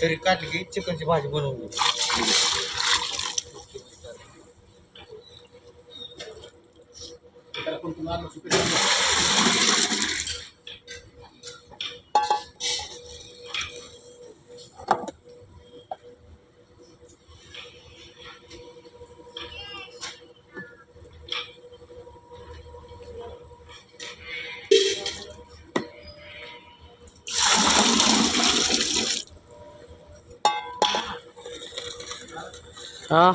तरी काढली की चिकनची भाजी बनवली हा?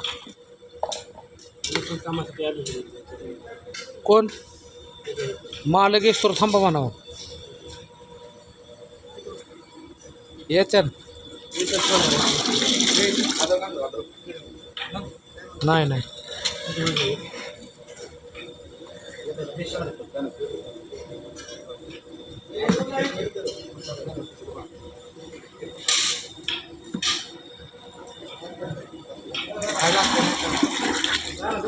कामासाठी आलो कोण मालक येस्तोर थांबा म्हणावं. याच्यान नाही नाही.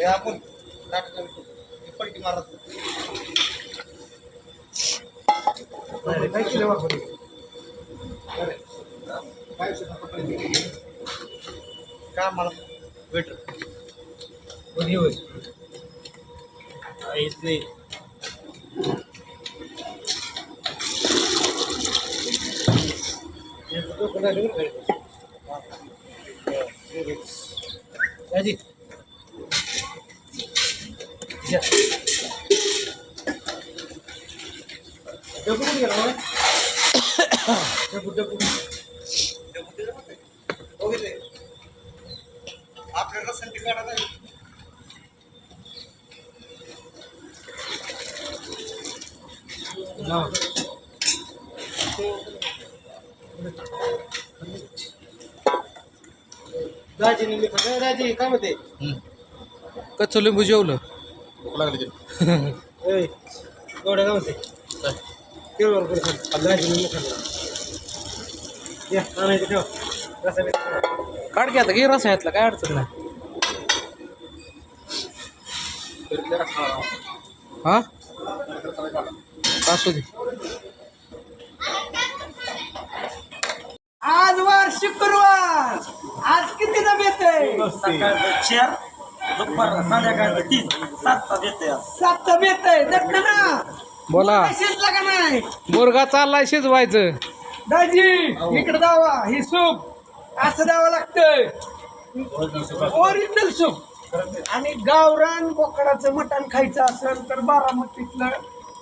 हे आपण पलटी मारत काय केलं बाबा का मला कोणी होय काहीच नाही. ते जमत आहे. हो आपल्याला संधी काढा राजी का? काय म्हणते? कच्चं लिंबू जेवलं. लागली एवढं काय? म्हणते केळवर पुढे खाली राजी निघली खाली या आणायचं ठेव. रसा बिसा ठेव. काढ की आता घे रसा यातला काय अडचण नाही. हा? असू दे. शुक्रवार. आज किती डबे येते चार दुपार संध्याकाळचं तीन. सातचा दत्त ना बोला. शिजला का नाही? मुर्गा चाललाय शिजवायचं. दाजी इकडे दावा. ही सूप. असं द्यावं लागतंय. ओरिजिनल सूप आणि गावरान बोकडाचं मटण खायचं असेल तर बारामतीतलं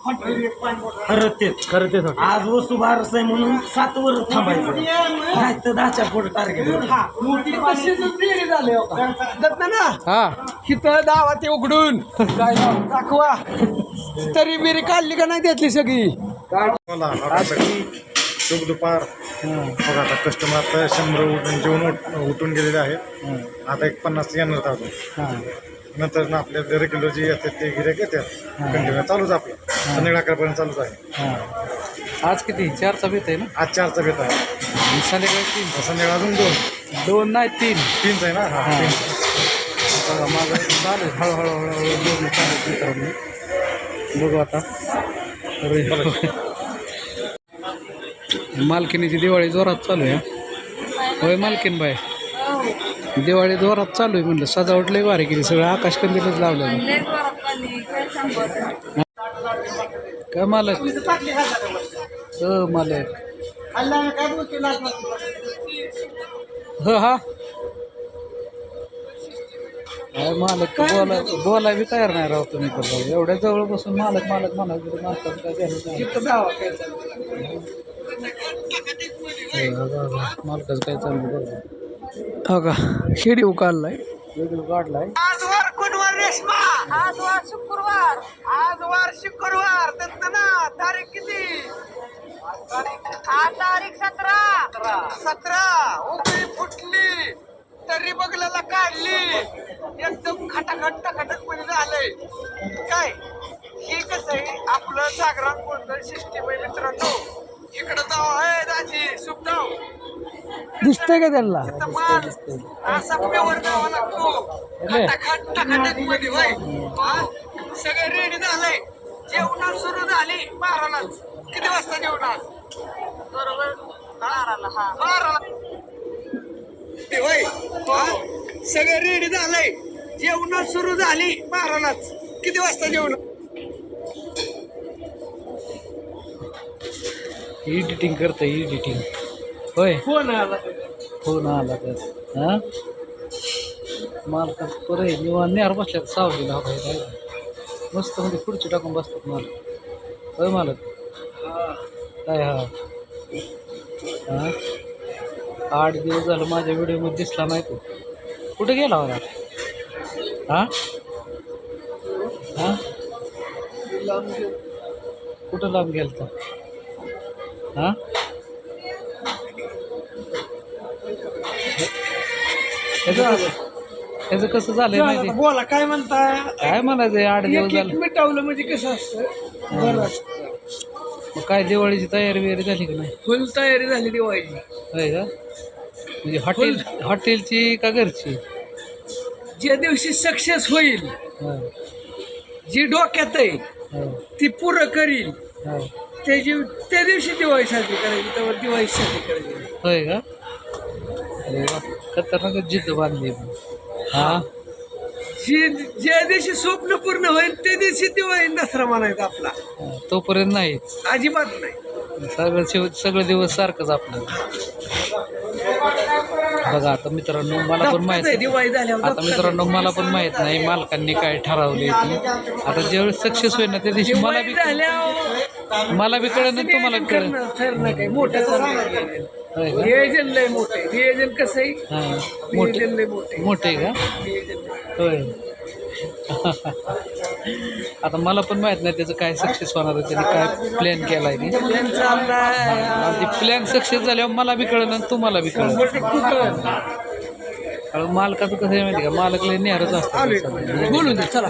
खरं तेच खरं तेच आज वस्तू भारस आहे म्हणून सात वर थांबायचं. नाही तर दहाच्या पुढे टार्गेट हा झाले ना हा. इथं दावा ते उघडून. काय? दाखवा. तरी बिरी काढली का नाही त्यातली सगळी? मला शुभ दुपार. बघा आता कस्टमर आता शंभर उठून जेवण उठ- उठून गेलेले आहेत. आता एक पन्नास येणार आहेत अजून. नंतर ना आपल्या रेग्युलर जे येतात ते गिऱ्हाईक येतात कंटिन्यू चालूच आपलं. संध्याकाळी अकरापर्यंत चालूच आहे. आज किती? चारचा बेत आहे ना? आज चारचा बेत आहे. आणि संध्याकाळी तीन. संध्याकाळी अजून दोन. दोन नाही तीन. तीनचा आहे ना? हा हा. तीनचा. बघा माझं चालेल हळूहळू हळूहळू बोलणं चालू मित्रांनो. बघू आता. मालकीनीची दिवाळी जोरात चालू आहे होय मालकीन बाय दिवाळी जोरात चालू आहे म्हणलं सजावट लय भारी केली सगळं आकाश कंदीलच लावलं काय मालक? हो मालक. खाल्ल्यानं काय बोलते लागणार हो हा. मालक बोला बोला बी तयार नाही राव तुम्ही तर राव. एवढ्या जवळ बसून मालक मालक तर मालकाचं काय झालं चालू मालकाचं काय चाललं बघा हो का? शेडी काढलाय काढलाय आज वार कुणवार रेशमी. आज वार शुक्रवार. आज वार शुक्रवार. त्यांचं ना तारीख किती? आज तारीख सतरा. सतरा. उकळी फुटली. तरी बगलाला काढली. एकदम खटाखट टकाटकमध्ये झालंय. काय? हे कसं आहे? आपलं जागरण गोंधळ सिस्टीम आहे मित्रांनो इकडं जाऊ. आहे दाजी शुभ दिसतंय का त्यांना हा? सगळं रेडी झालंय जेवणात सुरू झाली बारालाच किती वाजता जेवणार बरोबर बाराला हा बाराला ते होय हा? सगळं रेडी झालंय जेवण सुरू झाली बारालाच किती वाजता जेवण एडिटिंग करतं एडिटिंग होय. फोन आला. फोन आला तर. हां? मालकात बरं आहे. निवांत नेहर बसल्यात. सावलीला हा बाई काय? मस्त म्हणजे खुर्ची टाकून बसतात मालक होय मालक? काय हा? हां? आठ दिवस झालं माझ्या व्हिडिओमध्ये दिसला नाही तो. कुठे गेला होता? हां? हां? कुठं लांब गेलता? हां? ह्याचं कसं झालंय माहिती? बोला काय म्हणताय? काय म्हणायचं आठ दिवस झालं. मिटवलं म्हणजे कसं असतं? बरं असतं. मग काय दिवाळीची तयारी वगैरे झाली की नाही? फुल तयारी झाली दिवाळीची. होय का? म्हणजे हॉटेल हॉटेलची का घरची? ज्या दिवशी सक्सेस होईल हो, जी डोक्यात आहे हो, ती पुरं करील. हो. त्याची त्या दिवशी दिवाळी साजरी करायची त्यावर दिवाळी साजरी करायची. होय का? अरे वा खतरनाक जिद्द बांधली. हा? जी ज्या दिवशी स्वप्न पूर्ण होईल त्या दिवशी दिवाळी दसरा म्हणायचा आपला. तोपर्यंत नाहीच अजिबात नाही. सगळं शेवट सगळं दिवस सारखंच आपलं. बघा आता मित्रांनो मला पण माहीत आहे दिवाळी झाल्यावर आता मित्रांनो. मला पण माहीत नाही मालकांनी काय ठरवले आता ज्यावेळेस सक्सेस होईल ना त्या दिवशी मला बी झाल्यावर मला बी कळेल तुम्हाला कळेल. काही मोठं नियोजन. लय मोठे नियोजन कसं आहे हा. मोठे नियोजन लय मोठे. मोठे का. होय. आता मला पण माहीत नाही त्याचं काय सक्सेस होणार आहे त्याने काय प्लॅन केलाय आणि ते प्लॅन सक्सेस झाल्यावर मला बी कळलं आणि तुम्हाला बी कळलं. कारण मालकाचं कसं आहे माहिती का? मालक लय नेहरच असतात. बोलू दे चला.